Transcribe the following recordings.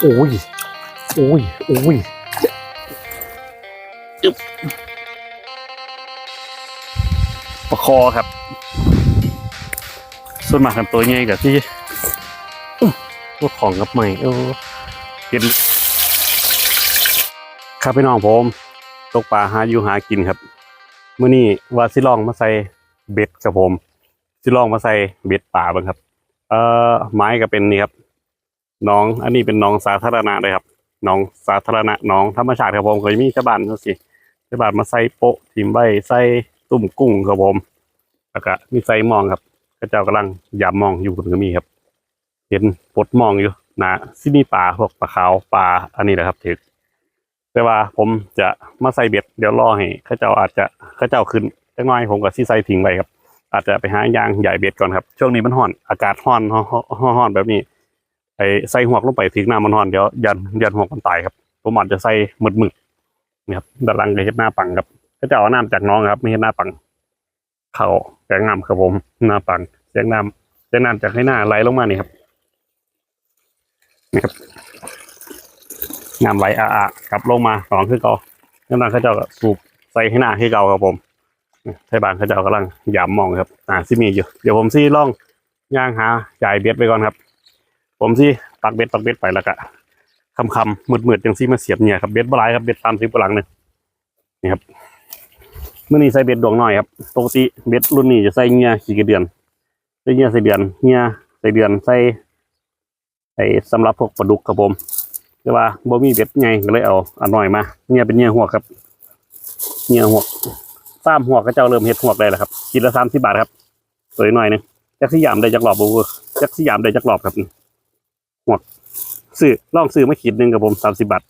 โอ้ย โอ้ย โอ้ยอึ๊บประคอครับ ส่วนมากกันตัวใหญ่กับที่พวกของกับใหม่เออเห็นครับพี่น้องผม ตกปลาหาอยู่หากินครับเมื่อนี้ว่าสิลองมาใส่เบ็ดครับผม สิลองมาใส่เบ็ดป่าบ้างครับ เอ่อไม้ก็เป็นนี่ครับ น้อง อันนี้เป็นน้องสาธารณะเลยครับน้องสาธารณะน้องธรรมชาติครับผมเคยมีชาวบ้านเขาสิชาวบ้านมาใส่โปะทิมใบใส่ตุ่มกุ้งครับผมแล้วก็มีใส่มองครับก็เจ้ากำลังยำหมองอยู่ก็มีครับ เห็นปดมองอยู่นะที่มีปลาพวกปลาขาวปลาอันนี้แหละครับถือแต่ว่าผมจะมาใส่เบ็ดเดี๋ยวรอให้ข้าเจ้าอาจจะข้าเจ้าขึ้นจักหน้อยผมก็สิใส่ทิ้งไว้ครับ อาจจะไปหายางใหญ่เบ็ดก่อนครับ ช่วงนี้มันร้อนอากาศร้อนร้อนร้อนแบบนี้ ไอ้ใส่หัวกลงไปทิ้งน้ำมันร้อนเดี๋ยวยันยันหัวกมันตายครับผมอาจจะใส่หมึดหมึดนี่ครับด้านหลังก็เฮ็ดหน้าปังครับก็จะเอาน้ำจากน้องครับ ไม่เฮ็ดหน้าปัง เขาแกงน้ำครับผมหน้าปังเสียงน้ำเสียงน้ำจากให้หน้าไหลลงมานี่ครับนี่ครับน้ำไหลอะๆกลับลงมาสองคือเก่าน้ำหนักเขาเจ้าสูบใส่ให้หน้าให้เก่าครับผมไทยบานเขาจะเอากำลังยามมองครับ อ่าซิมีอยู่ เดี๋ยวผมซี่ล่องย่างหาจ่ายเบ็ดไปก่อนครับ ผมซี่ปักเบ็ดปักเบ็ดไปแล้วก็คำคำๆมืดมืดๆจังซี่มาเสียบเนี่ยครับเบ็ดบลายครับเบ็ดสามสิบหลังหนึ่งนี่ครับเมื่อนี้ใส่เบ็ดดวงน้อยครับปกติเบ็ดรุ่นนี้จะใส่เงี้ยขี่กระเดือนใส่เงี้ยใส่เดือนเงี้ยใส่เดือนใส่ไอ้สำหรับพวกปลาดุกครับผมแต่ว่าบ่มีเบ็ดไงก็เลยเอาอันน้อยมาเงี้ยเป็นเงี้ยหัวครับเงี้ยหัวสามหัวก็เจ้าเริ่มเห็ดหัวได้แหล้วครับกินละสามสิบาทครับตัวหน่อยนึงจักสยามได้จักหลอบบูจักสยามได้จักหลอบครับ หัวซื้อลองซื้อมาขีดหนึ่งกับผมสามสิบบาท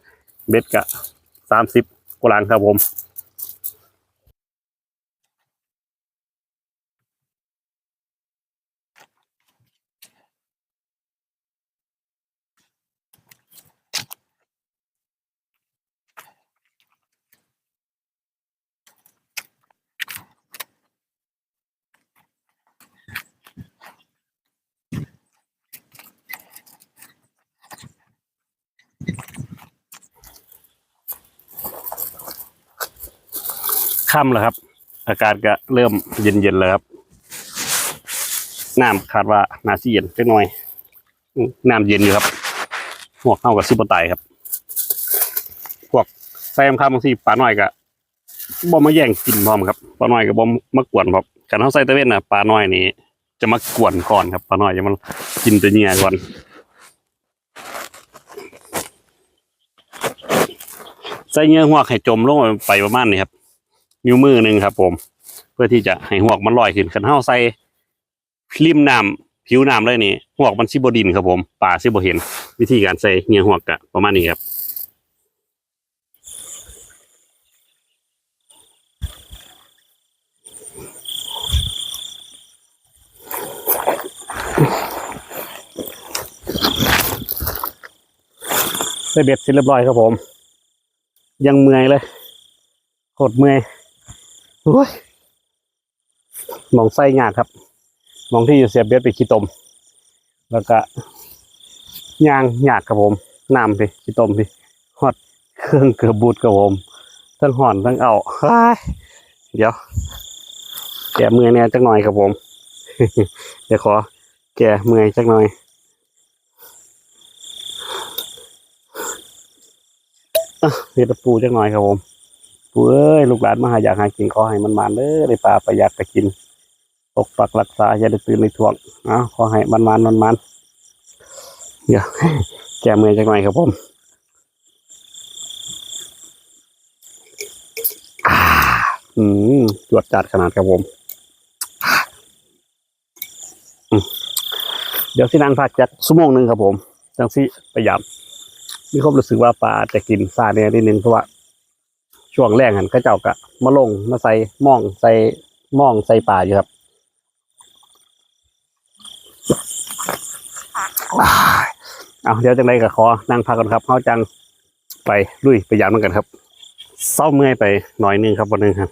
เบ็ดกะสามสิบกวาลังครับผม ค่ำแล้วครับ อากาศก็เริ่มเย็นๆแล้วครับน้ำคาดว่าน่าสิเย็นจักหน่อยน้ำเย็นอยู่ครับหัวเข้ากับซิบไตครับ พวกแซมข้ามบางทีปลาหน้อยก็บ่มาแย่งกินพร้อมครับปลาหน้อยก็บ่มากวนพร้อมการเขาใส่ตะเวนน่ะปลาหน้อยนี่จะมากวนก่อนครับปลาหน้อยจะมากินตัวเหงื่อก่อนใส่เงื่อหัวกให้จมลงไปประมาณนี้ครับ นิ้วมือหนึ่งครับ ผม เพื่อที่จะให้หวกมันลอยขึ้นขันเท้าใส่ริมน้ำผิวน้ำเลยนี่หวกมันซิบดินครับผมป่าซิบเห็น วิธีการใส่เงื่อหัวกกะประมาณนี้ครับใส่เบ็ดเสร็จเรียบร้อยครับผม ยังเมื่อยเลยโคตรเมื่อย โอ้ยมองไส้งากครับ มองที่อยู่เสียบเบ็ดไปขี้ตม แล้วก็ยางหยากครับผมน้ำไปขี้ตมไปฮอดเครื่องเกือบบูดครับผมทั้งห่อนทั้งเอาเดี๋ยว แกมือยแหน่จักหน่อยครับผม เดี๋ยวขอ แกมือจักหน่อยอะเฮ็ดปูจักหน่อยครับผม ปูเอ้ยลูกหลานมาหาอยากหากินขอให้มันมานเด้อได้ปลาประหยัดไปกินปกปักรักษาอย่าได้ตื่นในถ่วงอะขอให้มันมานมันมันเดี๋ยวแก้เมื่อยจักหน่อยครับผมอ่าอืมจวดจัดขนาดครับผมเดี๋ยวสินางพักจักชั่วโมงหนึ่งครับผมจังสิประหยัดมีความรู้สึกว่าปลาจะกินซาเนี่ยนิดนึงเพราะว่า ช่วงแรกหันก็เจ้ากะมาลงมาใส่ม่องใส่ม่องใส่ปลาอยู่ครับเอาเดี๋ยวจังไรก็ขอนั่งพักก่อนครับเขาจังไปลุยไปยามมันกันครับเศร้าเมื่อยไปหน่อยนึงครับวันนึงครับ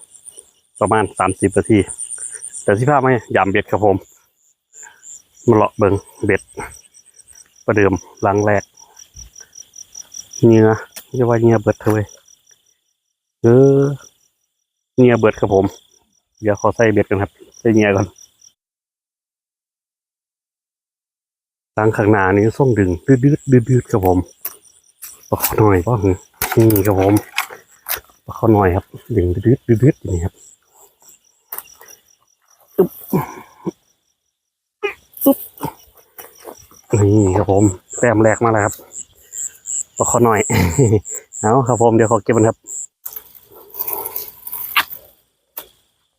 ประมาณสามสิบนาทีแต่ที่ภาพไม่ยามเบ็ดครับผมมาเลาะเบิงเบ็ดประเดิมหลังแรกเหงื่อจะว่าเหงื่อเบิดเถอเว้ย เออเหงื่อเบิดครับผม เดี๋ยวขอใส่เบ็ดกันครับ ใส่เหงื่อก่อนทางข้างหน้านี่ส่งดึงดืดดืดดืดดืดครับผมปะขอหน่อยป่ะนี่ครับผมปะขอหน่อยครับ ดึงดืดดืดดืดดืดอย่างนี้ครับอึ๊บอึ๊บนี่ครับผมแต้มแรกมาแล้วครับปะขอหน่อยเอาครับผมเดี๋ยวขอเก็บมันครับ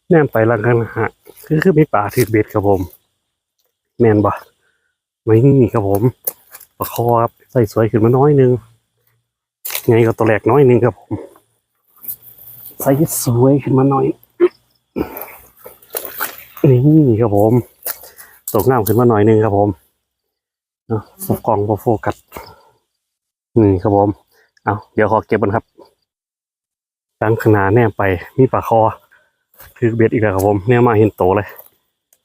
แนมไปลังกันฮะคือคือมีป่าถือเบ็ดครับผม แมนบ่ไม่นี่ครับผมปลาคอครับใส่สวยขึ้นมาน้อยนึงไงก็ตัวแรกน้อยนึงครับผมใส่สวยขึ้นมาหน่อยนี่ครับผมตกน้ำขึ้นมาหน่อยนึงครับผมเนาะโฟกล้องโฟกัสนี่ครับผม เอาเดี๋ยวขอเก็บมันครับดังขนาแนมไปมีปลาคอ คือเบ็ดอีกแล้วครับผมเนี่ยมาเห็นโตเลย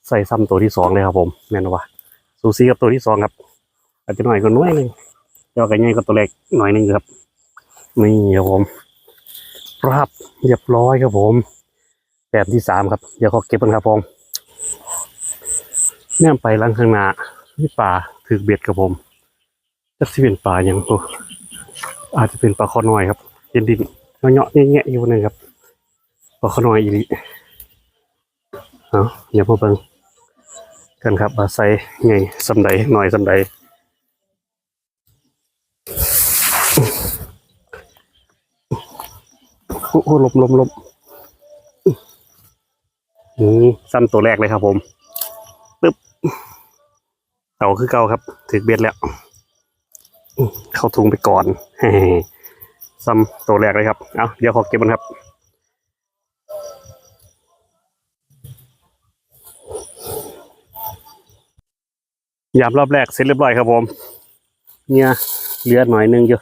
ใส่ซ้ำตัวที่สองเลยครับผมแม่นว่าสูสีกับตัวที่สองครับ อาจจะหน่อยกว่าน้อยหนึ่งเดี๋ยวกันง่ายกับตัวเล็กหน่อยหนึ่งครับนี่ครับผมรับเรียบร้อยครับผมแบบที่สามครับเดี๋ยวขอเก็บกันครับผมเนี่ยไปหลังข้างหน้านี่ป่าถือเบ็ดครับผมจะสิเป็นป่าอย่างตัวอาจจะเป็นปลาคอน้อยครับเย็นดินเงาะๆแงะๆอยู่นะครับ ปลาขนอยอีหลีเอาเดี๋ยวมาเบิ่งกันครับว่าใส่ไงสำใดหน่อยสำใดโอ้โหลมลมลมอืมซ้ำตัวแรกเลยครับผมปึ๊บเก่าคือเก่าครับ ถึกเบ็ดแล้ว เข้าถุงไปก่อนซ้ำตัวแรกเลยครับ เอาเดี๋ยวขอเก็บมันครับ ยามรอบแรกเสร็จเรียบร้อยครับผม เนี่ยเหลือหน่อยหนึงอยู่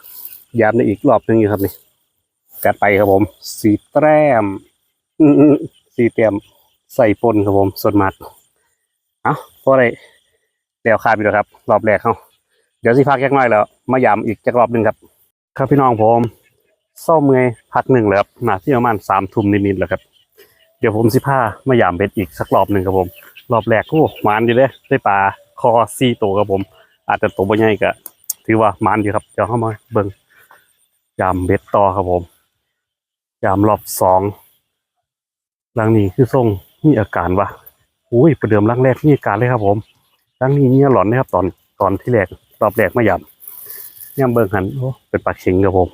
ยามในอีกรอบหนึงอยู่ครับนี่จัดไปครับผม สีแต้มสีแต้มใส่ปนครับผมส่วนมัดเอาเพราะอะไรเดี๋ยวขาดไปแล้วครับ รอบแรกเขาเดี๋ยวสิพักแค่น้อยแล้ว มายามอีกจักรอบหนึ่งครับ ครับพี่น้องผมเศร้าเมื่อยพักหนึ่งแล้วครับนาที่ประมาณสามทุ่มนิดๆแล้วครับ เดี๋ยวผมสิพามายามเบ็ดอีกสักรอบหนึ่งครับผม รอบแรกโอ้หมานอยู่เลยได้ปลา คอซี่ตัวครับผม อาจจะตัวบ่ใหญ่ก็ถือว่ามานอยู่ครับเดี๋ยวเข้ามาเบิ่งยามเบ็ดต่อครับผม ยามรอบสองลังนี้คือส่งมีอาการวะอุ้ยประเดิมลังแรกมีอาการเลยครับ ผมลังนี้เนี่ยหลอนนะครับ ตอนตอนที่แรกรอบแรกไมายามยามเบิ่งหันโอ้เป็นปาเข็งครับผม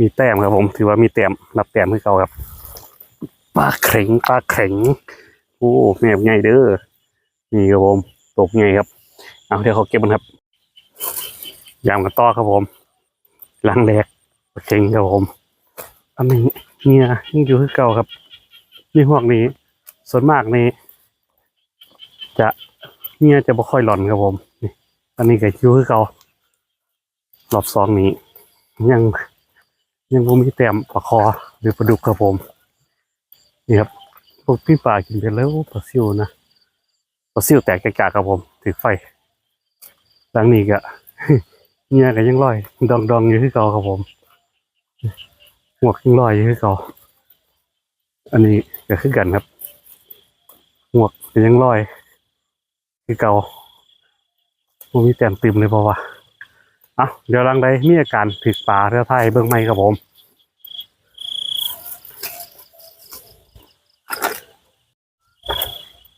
มีแต้มครับผม ถือว่ามีแต้มนับแต้มให้เขาครับปลาเข็งปลาเข็งโอ้แม่ใหญ่เด้อนี่ครับผม ตกใหญ่ครับ เอาเดี๋ยวเขาเก็บมันครับยามกันต่อครับผมล้างแรกเข่งครับผมอันนี้เนี่ยยังอยู่ที่เก่าครับนี่พวกนี้ ส่วนมากนี่จะเนี่ยจะบ่ค่อยหล่อนครับผมนี่อันนี้ก็อยู่ที่เก่ารอบสองนี้ ยังยังบ่มีแต้มปลาคอหรือปลาดุกครับผม นี่ครับพวกพี่ป่ากินไปแล้วปลาซิวนะ ปลาซิวแตกกจากครับผมถือไฟหลังนี้ก็เงี้ยก็ยังลอย ดองดองอยู่ที่เก่าครับผมหมวกยังลอยอยู่ที่เก่าอันนี้ก็คือกันครับหมวก็ยังลอยคือเก่ามันมีแต้มติมเลยเพราะว่าอะเดี๋ยวลังใดมีอาการถึกป่าเรือไทยเบื้องไม่ครับผม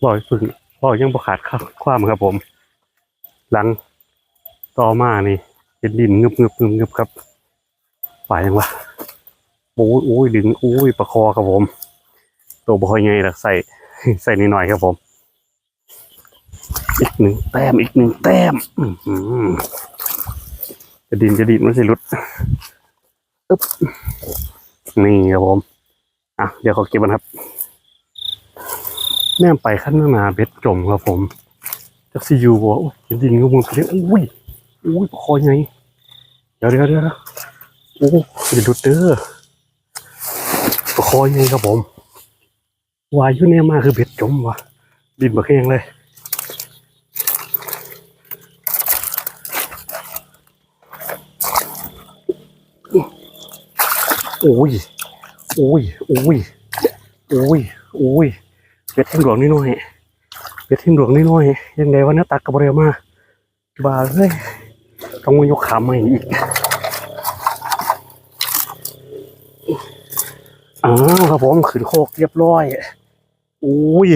บ่อยฝึ กบ่อยังประขาดความครับผม หลังต่อมานี่เป็นดินงึบงึบงึบงึบครับฝ่ายยังวะโอ้ยโอ้ยดึงโอ้ยประคอครับผม ตัวบ่อยไงล่ะใส่ใส่นิดหน่อยครับผม อีกหนึ่งแต้มอีกหนึ่งแต้มจะดินจะดินไมันสิหลุดอึ๊บนี่ครับผมอะเดี๋ยวขอเก็บมันครับ แม่ไปขั้นนาเบ็ดจมครับผมจักซียูบอกว่าจริงๆก็มึงไปเรียอุ้ยอุ้ยคอไงเดี๋ยวเดี๋ยวเดี๋ยวโอ้ยดุดเด้อคอไงครับผมวายอยู่เนี่ยมาคือเบ็ดจมว่ะดินมาแข็งเลยโอ้ยโอ้ยโอ้ยโอ้ยโอ้ย เป็ดทิ้งหลวงนิดหน่อยเป็ดทิ้งหลวงนิดหน่อยยังไงวะเนื้อตักกระเบรียมาบาเฮ้ยต้องมายกขาใหม่อีกอ้าวครับผมขืนโคกเรียบร้อยโอ้ย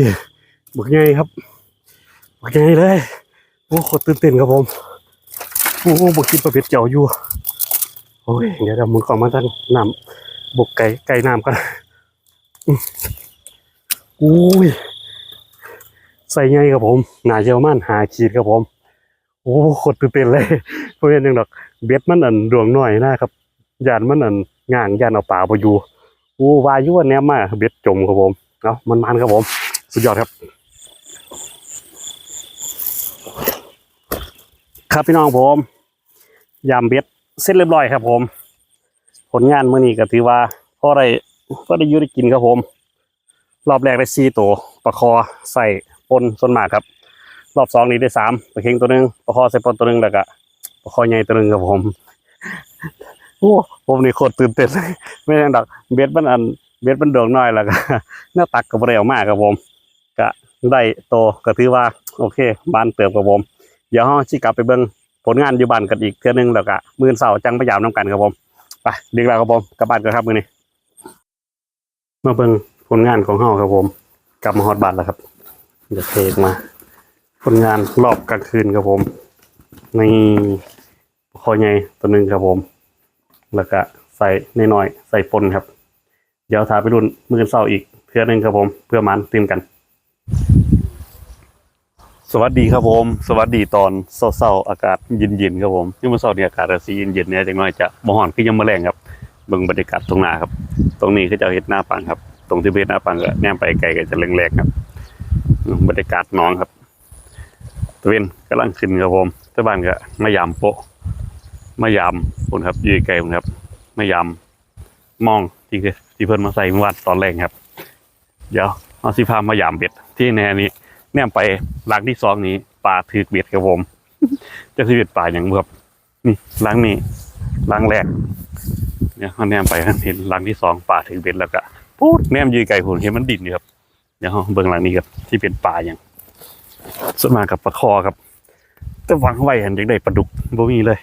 บึกไงครับบึกไงเลยโอ้โคตรตื่นเต้นครับผมโอ้บึกคิดประเภทเจ้าอยู่โอ้ยเดี๋ยวเรามึงก่อนมาตั้งน้ำบกไก่ไก่น้ำกัน อุ้ยใส่ไงครับผมหนาเจียวมันหาขีดครับผม โอ้โคตรตื่นเต้นเลยเพราะเห็นยังดอกเบ็ดมันอันดวงหน่อยนะครับยานมันอันง่างยานเอาป่าไปอยู่โอ้วายุอันเนี้ยมาเบ็ดจมครับผมเนาะมันมันครับผม สุดยอดครับ ครับพี่น้องผมยามเบ็ดเสร็จเรียบร้อยครับผม ผลงานเมื้อนี้ก็ถือว่าพอได้พอได้อยูได้กินครับผม รอบแรกได้สี่ตัวปลาคอใส่ปนส่วนมากครับ รอบสองนี้ได้สามปลาเค็งตัวหนึ่งปลาคอใส่ปนตัวหนึ่งแล้วก็ปลาคอใหญ่ตัวหนึ่งครับผมโอ้ผมนี่โคตรตื่นเต้นเลยไม่ใช่ดอกเบ็ดมันอันเบ็ดมันดวงน้อยแล้วก็หน้าตักก็เร็วมากครับผมก็ได้โตก็ถือว่า โอเคบานเติบครับผม เดี๋ยวเราชิกลับไปเบิ่งผลงานอยู่บ้านกันอีกเทื่อนึงแล้วก็มือเสาร์จังพยายามน้ำกันครับผมไปเรียกแล้วครับผมกลับบ้านกันครับมือนี้มาเบิ่ง ผลงานของเฮาครับผม กลับมาฮอดบ้านแล้วครับเดี๋ยวเทกมา ผลงานรอบกลางคืนครับผมในคอใหญ่ตัวหนึ่งครับผม แล้วก็ใส่น้อยใส่ปนครับ เดี๋ยวถาไปรุ่นมื้อเสาร์อีกเทื่อนึงครับผม เพื่อมันตื่นกัน สวัสดีครับผม สวัสดีตอนเศร้าๆอากาศเย็นๆครับผมยังเมื่อเช้าเนี้อากาศจสีเย็นๆเนี่ยจังน้อยจะบ่ฮ้อนคือยังมื้อแรงครับเบิ่งบรรยากาศตรงหน้าครับ ตรงนี้คือจะเฮ็ดหน้าปังครับ ตรงที่เฮ็ดหน้าปังก็แนมไปไกลก็จะแรงๆครับบรรยากาศน้องครับตะเวนกำลังขึ้นครับผมชาวบ้านก็มายามโปะมายามพุ่นครับยู่ไกลคนครับมายามมองที่ที่เพิ่นมาใส่เมื่อวานตอนแรกครับ เดี๋ยวเอาสิพามายามเบ็ด ที่แนนี้แนมไปหลังที่สองนี้ปลาถือเบ็ดครับผมจะถือเบ็ดปลาอย่างบ่ครับนี่หลังนี้หลังแรกเนี่ยเขาแนมไปเห็นหลังที่สองปลาถือเบ็ดแล้วก็ พูดแนมยืนไกลผมเห็นมันดิ่นอยู่ครับ เดี๋ยวเราเบิ่งหลังนี้ครับที่เป็นปลาอย่างส่วนมากกับปลาคอครับ แต่วางไว้เห็นยากได้ปลาดุกบ่มีเลย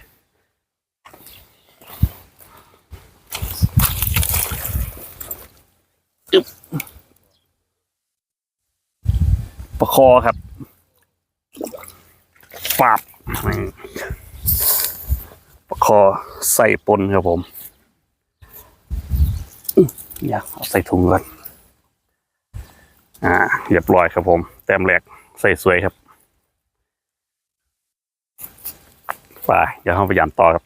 ปลาคอครับปาบปลาคอใส่ปนครับผม อยากเอาใส่ถุงก่อนอ่าเรียบร้อยครับผม แต้มแรกใส่สวยครับปเดี๋ยวเราพยายามต่อครับ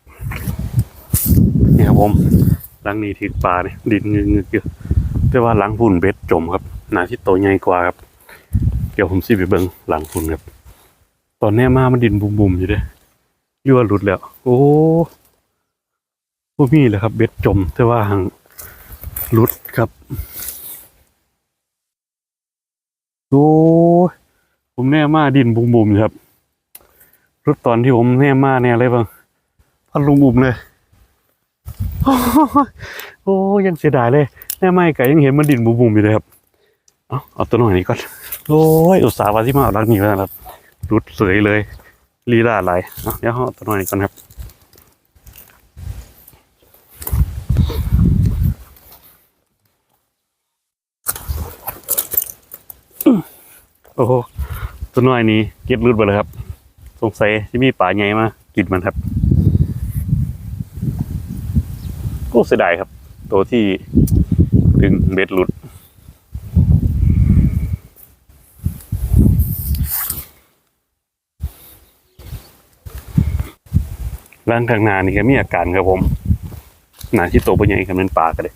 นี่ครับผมหลังนี้ถือปลาเนี่ยดินงึกงึกๆอยู่แต่ว่าหลังพุ่นเบ็ดจมครับหนาที่โตใหญ่กว่าครับ เดี๋ยวผมสิไปเบิ่งหลังคุณครับ ตอนแนี้มามันดินบุมๆอยู่เด้เรือว่าหลุดแล้ว โอ้พวกมีแหละครับ เบ็ดจม แต่ว่าหัง หลุดครับโอ้ผมแน่มาดินบุมๆอยู่ครับรุดตอนที่ผมแน่มาแน่อะไรบ้างพันลุงบุมเลยโอ้ยังเสียดายเลยแน่ไม่ไก่ยังเห็นมันดินบุมๆอยู่เลยครับเอาเอาตัวหน่อยนี้ก่อนโอ้ยอุตส่าห์ว่าที่มาเอารักนี้แล้วครับรุดสวยเลยลีลาอะไรเดี๋ยวเอาตัวหน่อยนี้ก่อนครับ อ้โหตัวน้อยนี้เก็บรุดไปเลยครับ สงสัยที่มีป่าใหญ่มากินมันครับก็เสียดายครับ ตัวที่ดึงเบ็ดหลุดร่างทางนานี่ก็มีอาการครับผมหนาที่โตเป็นใหญ่ครับเป็นปลากันเลย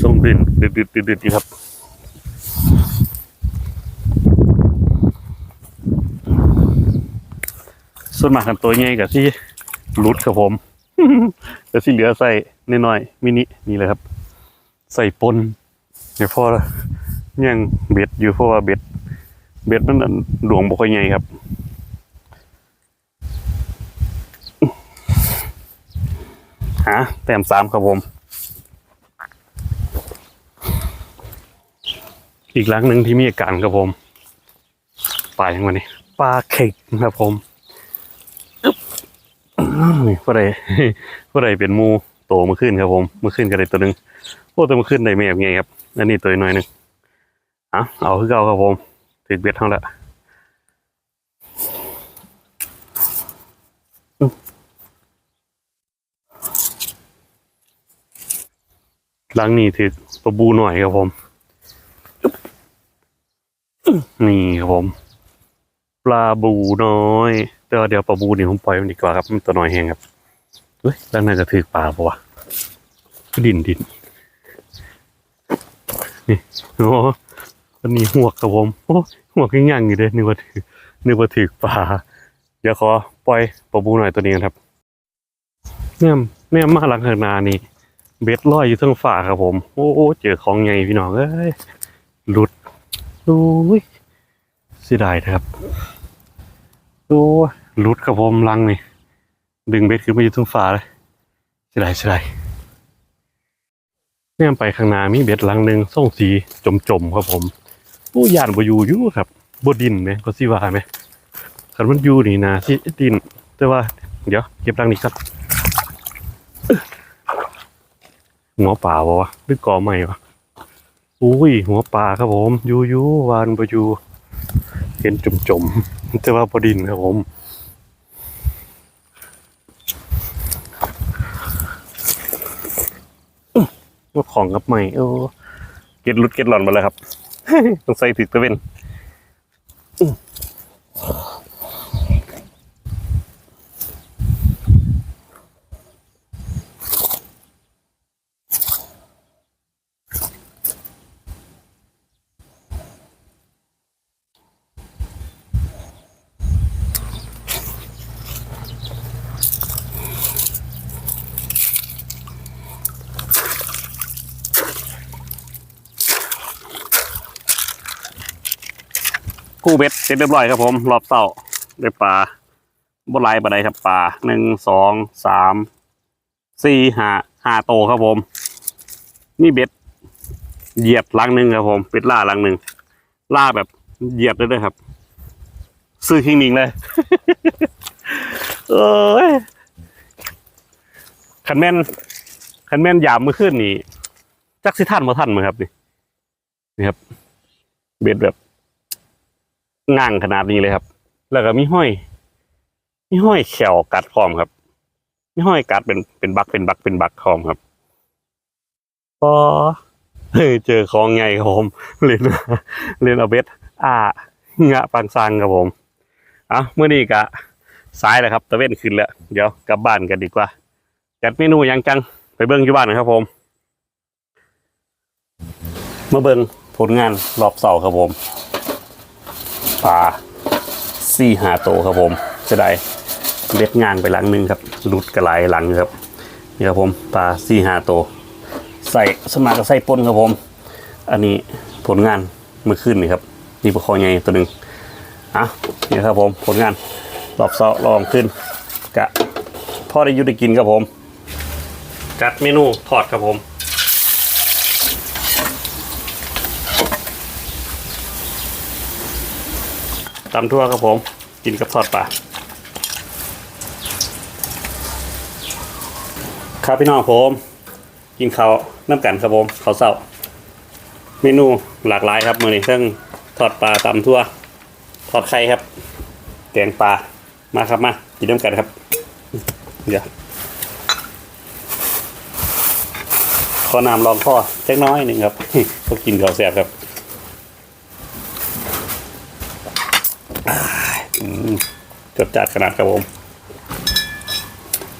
ส่งดินดืดดืดดืดดืดอยู่ครับ ส่วนมากกันตัวใหญ่กับที่หลุดครับผมแต่ที่เหลือใส่น,น้อยๆมินินี่เลยครับ ใส่ปนเดี๋ยวพอยังเบ็ดอยู่เพราะว่าเบ็ด เบ็ดมันหลวงบกใหญ่ครับหาเต็มสามครับผม อีกหลังหนึ่งที่มีอาการครับผมปลาอย่างวันนี้ปลาเข็งครับผม ผู้ใดผู้ใดเป็นมูโตเมื่อคืนครับผมเมื่อคืนก็ได้ตัวหนึ่งโอ้ตัวเมื่อคืนได้แม่ไงครับอันนี้ตัวน้อยหนึ่งเอาเอาคือเก่าครับผมถึกเบ็ดท่าแล้วอืมหลังนี้ถือปลาบูหน่อยครับผม นี่ครับผม ปลาบูน้อย แต่ว่าเดี๋ยวปลาบูนี่ผมปล่อยมันดีกว่าครับมันตัวน้อยแหงครับเฮ้ยแล้วน่าจะถือปลาปะวะดินดินนี่โอ้อันนี้หวกครับผมโอ้หวกยังยังอยู่เลยนึกว่าถือนึกว่าถือปลาเดี๋ยวขอปล่อยปลาบูหน่อยตัวนี้กันครับเนี่ยเนี่ยมาหลังข้างหนานี่ เบ็ดลอยอยู่เทั้งฝ่าครับผมโอ้โอ้เจอของใหญ่พี่น้องเอ้ยหลุดดูยเสียดายนะครับดูห ลุดกับผมลังนี่ ดึงเบ็ดขึ้นมาอยู่ทุ่งฟ้าเลยเสียดายเสียดายเนี่ยไปข้างหน้ามีเบ็ดลังหนึ่งส่งสีจมๆครับผมโอ้ยานบอยู่อยู่ครับบดินไหมก็สิว่าไหมขันมันอยู่นี่นะที่ดิน แต่ว่า เดี๋ยว เก็บรังนี้ครับหัวป่าวะวะหรือกอใหม่วะอุ้ย หัวปลาครับผมยูยูวานปยูเห็นจมจมๆแต่ว่าพอดินครับผม ว่าของกับใหม่โอ้เก็ดรุดเก็ดหล่อนมาแล้วครับ ต้องใส่ถึกตะเวน กู้เบ็ดเสร็จเรียบร้อยครับผม รอบเต่าได้ปลาบนไลปลาใดครับปลาหนึ่งสองสามสี่ห้าห้าโตครับผม นี่เบ็ด เหยียบลังหนึ่งครับผมเป็ดล่าลังหนึ่งล่าแบบเหยียบเลยด้วยครับ ซื้อคิงนิงเลยเอ้ยคันแม่นคันแม่นยามมือขึ้นนี่จักสิท่านมาท่านมั้งครับนี่นี่ครับ เบ็ดแบบ ง่างขนาดนี้เลยครับ แล้วก็มีห้อย มีห้อยแขวกัดคอมครับ มีห้อยกัดเป็นเป็นบักเป็นบักเป็นบักคอมครับพอเฮ้ยเจอของไงครับผมเล่นเล่นเอาเบ็ดอ่างะปังซังครับผมอะเมื่อนี้กะสายแล้วครับตะเว้นขึ้นแล้ว เดี๋ยวกลับบ้านกันดีกว่า จัดเมนูยังจังไปเบิ้งที่บ้านนะครับผม มาเบิ้งผลงานรอบเสาครับผม ปลาสี่หาโตครับผมจะได้เบ็ดงานไปหลังหนึงครับหลุดกระไหลหลังครับนี่ครับผมปลาสี่หาโต ใส่สมากก็ใส่ปนครับผม อันนี้ผลงานเมื่อคืนนี่ครับนี่ปลาคอใหญ่ตัวหนึ่งอะนี่ครับผมผลงานรอบเสาร์ลองขึ้นกะพ่อได้ยุได้กินครับผม จัดเมนูทอดครับผม ตำทั่วครับผม กินกับทอดปลาครับพี่น้องผม กินข้าวน้ำกันครับผมข้าวเศร้าเมนูหลากหลายครับมือนี้เครื่องทอดปลาตำทั่ว ทอดไข่ครับแกงปลามาครับมากินน้ำกันครับ เดี๋ยวขอน้ำรองพ่อเล็กน้อยหนึ่งครับพวกกินข้าวแซ่บครับ อืม จดจัดขนาดครับผม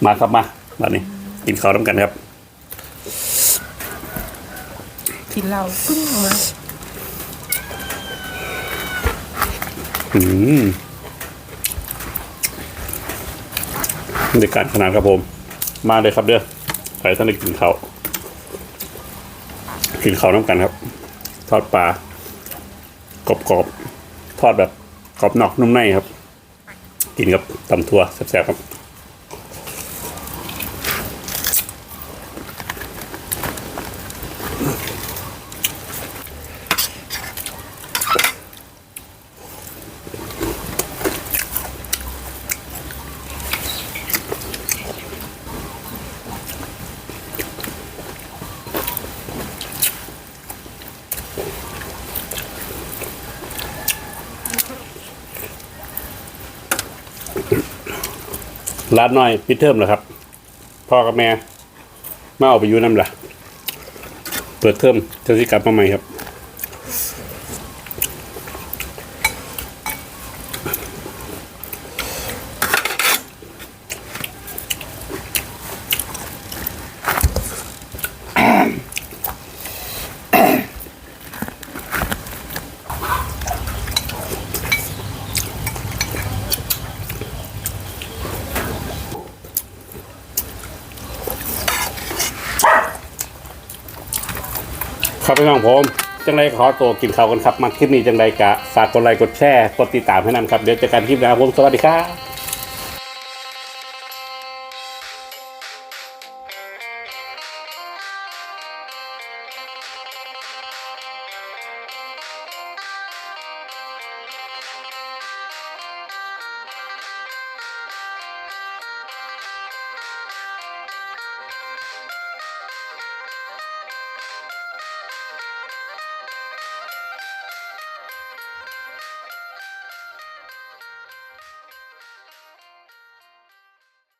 มาครับมาบัดนี้ กินข้าวน้ำกันครับ กินเหล้าปึ้งออกมาอืมบรรยากาศขนาดครับผม มาเลยครับเด้อใครท่านได้กินข้าวกินข้าวน้ำกันครับ ทอดปลากรอบๆทอดแบบกรอบนอกนุ่มในครับ กินกับตำทั่วแซ่บๆครับ ร้านน้อยปิดเทอมเหรอครับ พ่อกับแม่มาเอาไปอยู่น้ำละเปิดเทอมจะสิกลับมาใหม่ครับ ครับพี่น้องผม จังไรขอตัวกินข้าวกันครับมาคลิปนี้จังไรกะฝากกดไลค์กดแชร์กดติดตามให้นำครับ เดี๋ยวเจอกันคลิปหน้าผมสวัสดีครับ